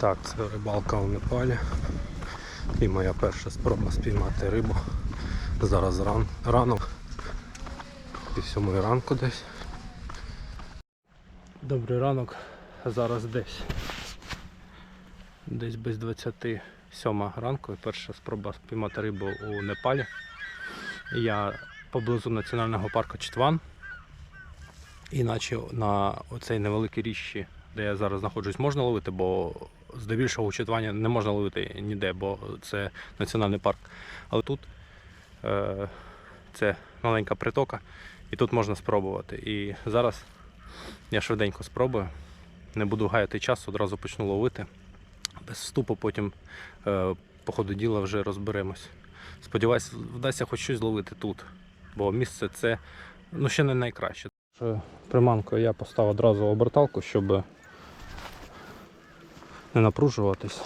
Так, це рибалка у Непалі. І моя перша спроба спіймати рибу. Зараз ран, ранок. Пів сьомої ранку десь. Добрий ранок. Зараз десь. Десь без 27 ранку. Перша спроба спіймати рибу у Непалі. Я поблизу національного парку Читван. Іначе на оцей невеликий річці, де я зараз знаходжусь, можна ловити, бо здебільшого у Читвані не можна ловити ніде, бо це національний парк. Але тут е, це маленька притока, і тут можна спробувати. І зараз я швиденько спробую. Не буду гаяти час, одразу почну ловити. Без вступу потім е, по ходу діла вже розберемось. Сподіваюсь, вдасться хоч щось зловити тут, бо місце це ну, ще не найкраще. Приманкою я поставив одразу оберталку, щоб не напружуватись.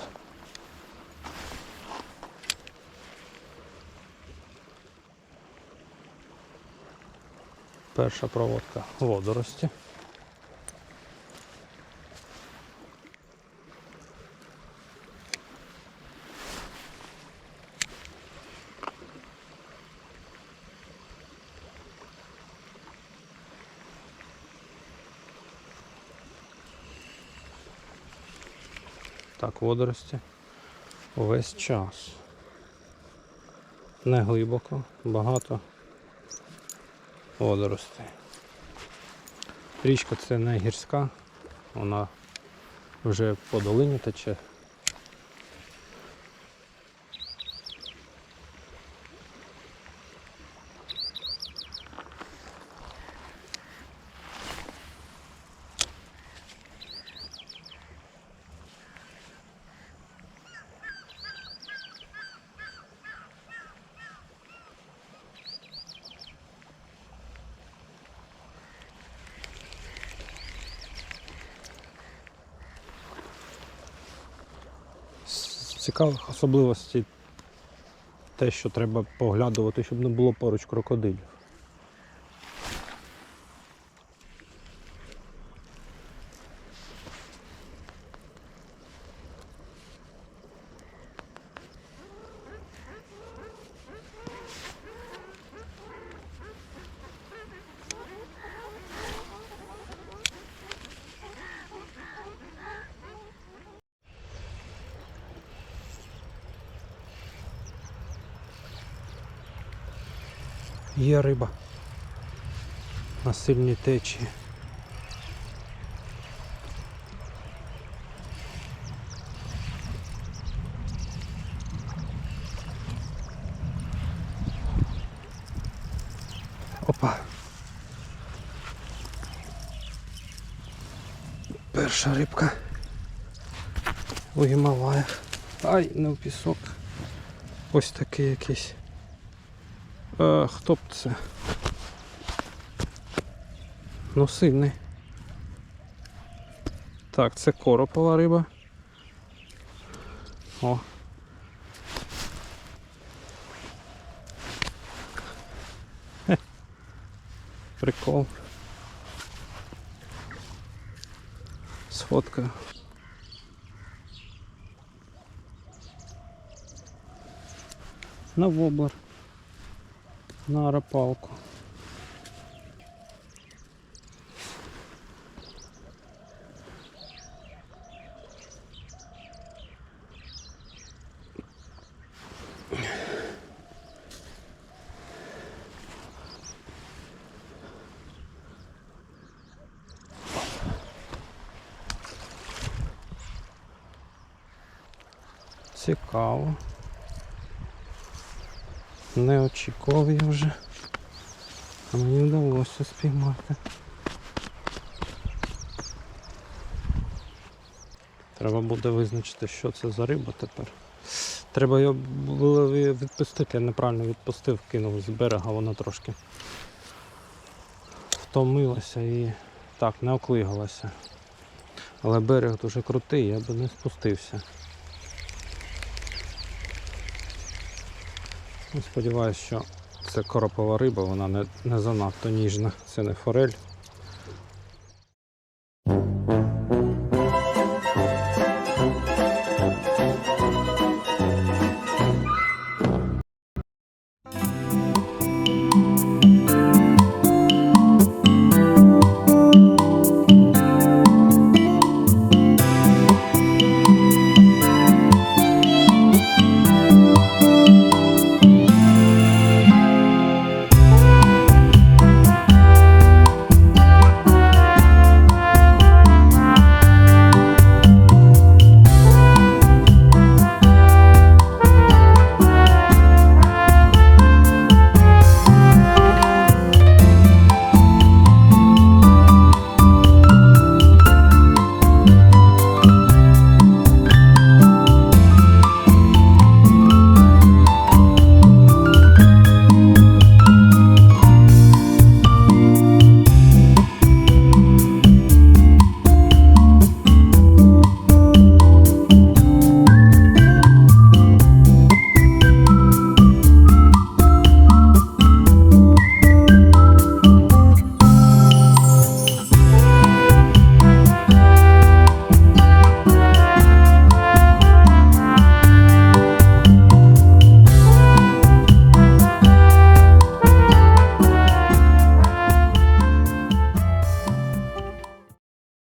Перша проводка водорості. Так, водорості весь час. Не глибоко, багато водоростей. Річка це не гірська, вона вже по долині тече. З цікавих особливостей те, що треба поглядувати, щоб не було поруч крокодилів. Є риба на сильній течії. Опа. Перша рибка у Гімалаях. Ай, не в пісок. Ось такий якийсь. Е, хто б це? Ну сильний. Так, це коропова риба. О. Хе. Прикол. Сфоткаю. На воблер на рапалку. Цікаво. Не я вже. А мені вдалося спіймати. Треба буде визначити, що це за риба тепер. Треба його було відпустити, я неправильно відпустив, кинув з берега, вона трошки втомилася і так, не оклигалася. Але берег дуже крутий, я би не спустився. Сподіваюсь, що це коропова риба, вона не, не занадто ніжна. Це не форель.